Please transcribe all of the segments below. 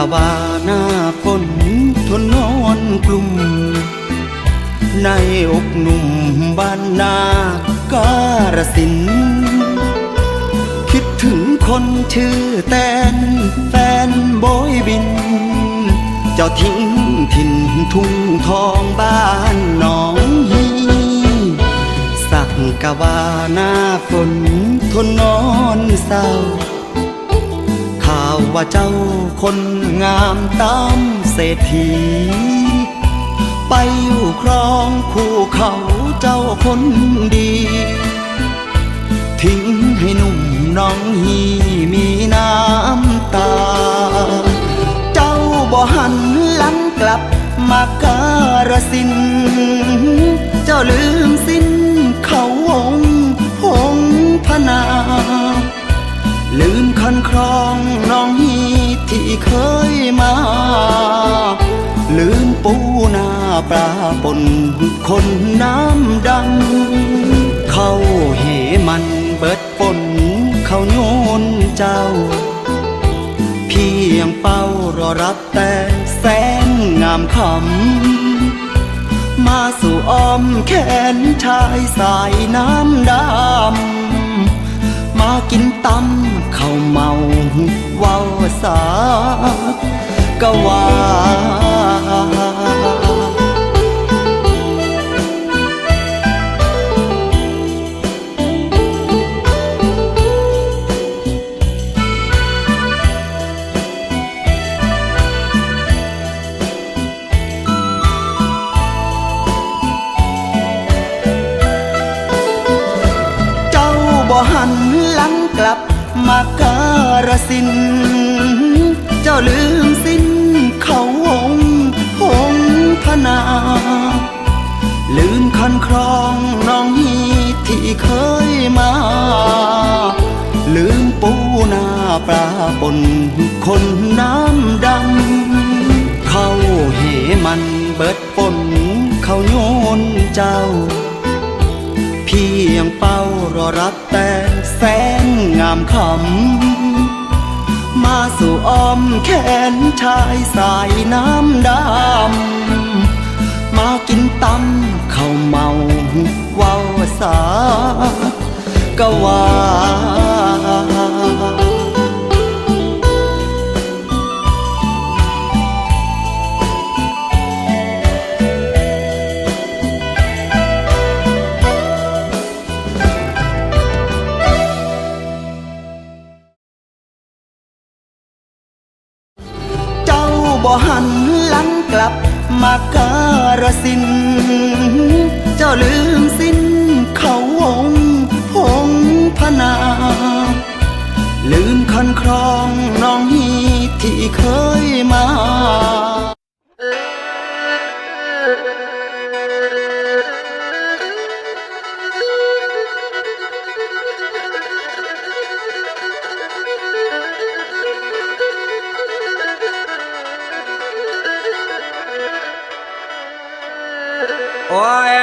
ะว่าหน้าฝนทนนอนกลุ่ม ในอกหนุ่มบ้านนาการสิน คิดถึงคนชื่อแตนแฟนโบยบิน เจ้าทิ้งถิ่นทุ่งทองบ้านหนองฮีสักกะว่าหน้าฝนทนนอนเศร้า ข่าวว่าเจ้าคนงามตามเศรษฐี ไปอยู่ครองคู่เขาเจ้าคนดี ทิ้งให้หนุ่มน้องฮีมีน้ำตา เจ้าบ่หันหลังกลับมาการสิน เจ้าลืมสิ้นเขาวงพงพนา ลืม ครองน้องฮีที่เคยมา ลืมปูนาปลาปนคนน้ำดำเข้าเหมันเบิดปนเขาโยนเจ้าเพียงเป้ารอรับแต่แสงงามคำมาสู่อ้อมแขนชายสายน้ำดำ กินตำข้าเมาเว้าสากะว่าเจ้าบ่หันหลัง กลับมาการสิน เจ้าลืมสิ้นเขาวงพงพนา ลืมคันครองน้องฮีที่เคยมา ลืมปูนาปลาปนคนน้ำดำ เขาเหมันเบิดปนเขาโยนเจ้า พียงเป้ารอรับแต่แสงงามคำ มาสู่อ้อมแขนชายสายน้ำดำ มากินตำข้าวเมาเว้าสาก็ว่า บ่หันหลังกลับมาการสิน เจ้าลืมสิ้นเขาวงพงพนา ลืมคันครองน้องฮีที่เคยมา โอ้ย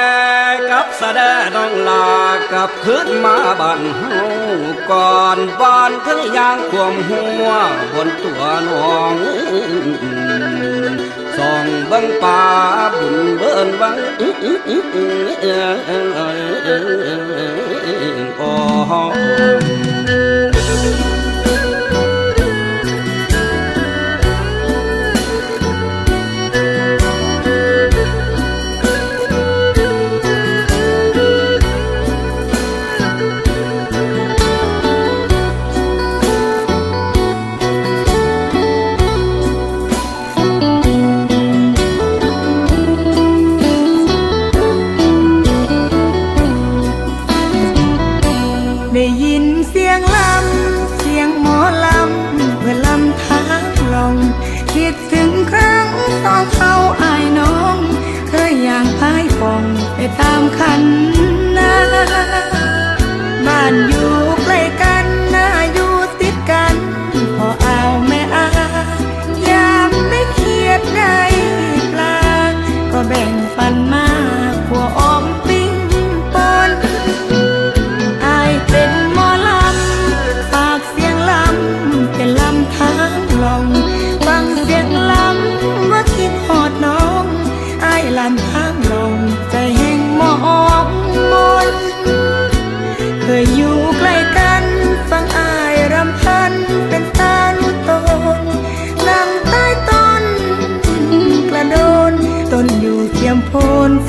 กับแสดงน้องลากับขึ้นมาบ้านเฮาก่อนบานถึงยางควมหัวบนตัวน้องส่องเบิ่งป่าบุญเบิ่นวังโอ้ คิดถึงครั้งตอนเขาอายน้อง เคยอย่างพายฟองไปตามคันนาบ้านอยู่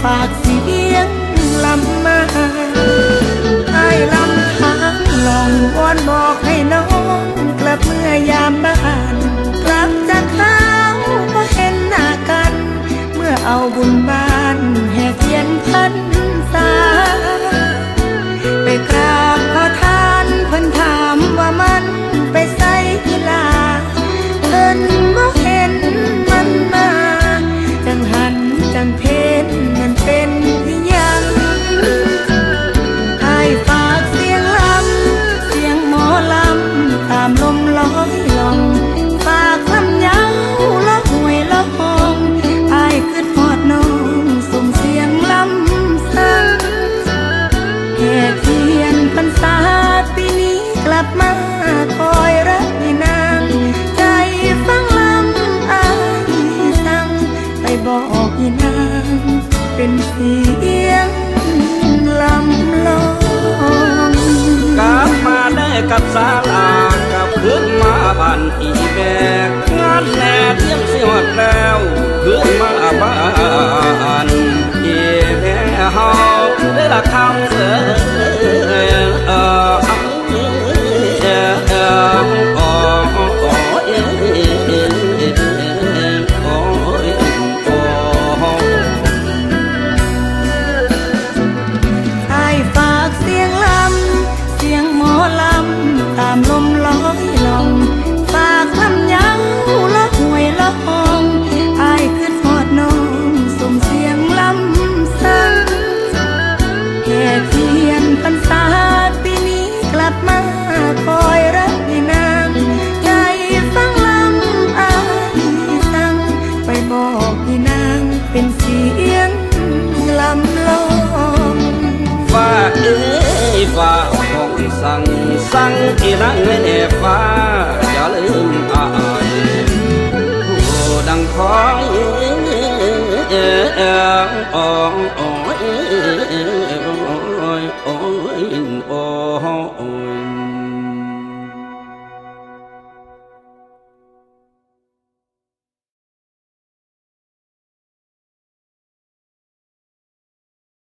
ฝากเสียงลำมาให้ลำทางลองวอนบอกให้น้องกลับเมื่อยามบ้านกลับจากเขาก็เห็นหน้ากัน เมื่อเอาบุญบา อกให้นางเป็นเสียงลำลองกลับมาได้กับสาลากับขึ้นมาบ้านอีแบกงานแน่เที่ยงสิหอดแล้วขึ้นมาบ้าน ยฟ้าของสั่งสั่งที่นั่งไว้ในฟ้าอย่าลืมอายผู้ดังคองเออออ